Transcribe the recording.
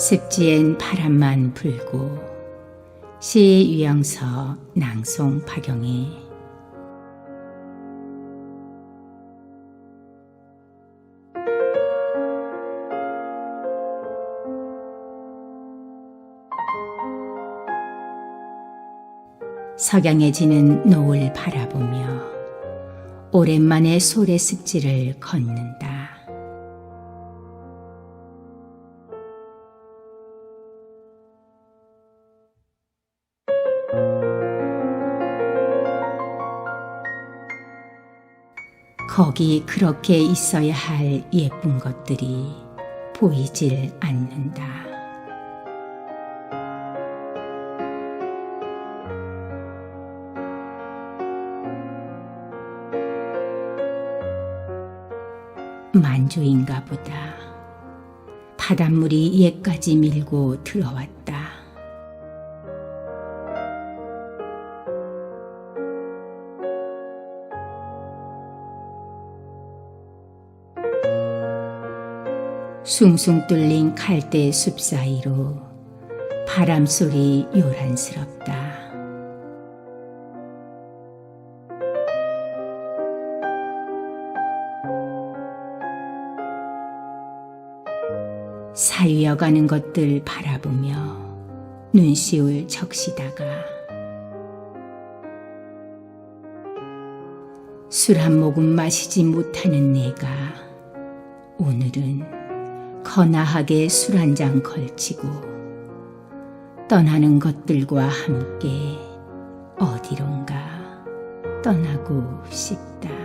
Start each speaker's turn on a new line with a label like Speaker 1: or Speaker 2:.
Speaker 1: 습지엔 바람만 불고 시 유영서 낭송 박영희 석양해지는 노을 바라보며 오랜만에 소래 습지를 걷는다. 거기 그렇게 있어야 할 예쁜 것들이 보이질 않는다. 만조인가 보다. 바닷물이 얘까지 밀고 들어왔다. 숭숭 뚫린 갈대 숲 사이로 바람 소리 요란스럽다. 사유여가는 것들 바라보며 눈시울 적시다가 술 한 모금 마시지 못하는 내가 오늘은 거나하게 술 한 잔 걸치고 떠나는 것들과 함께 어디론가 떠나고 싶다.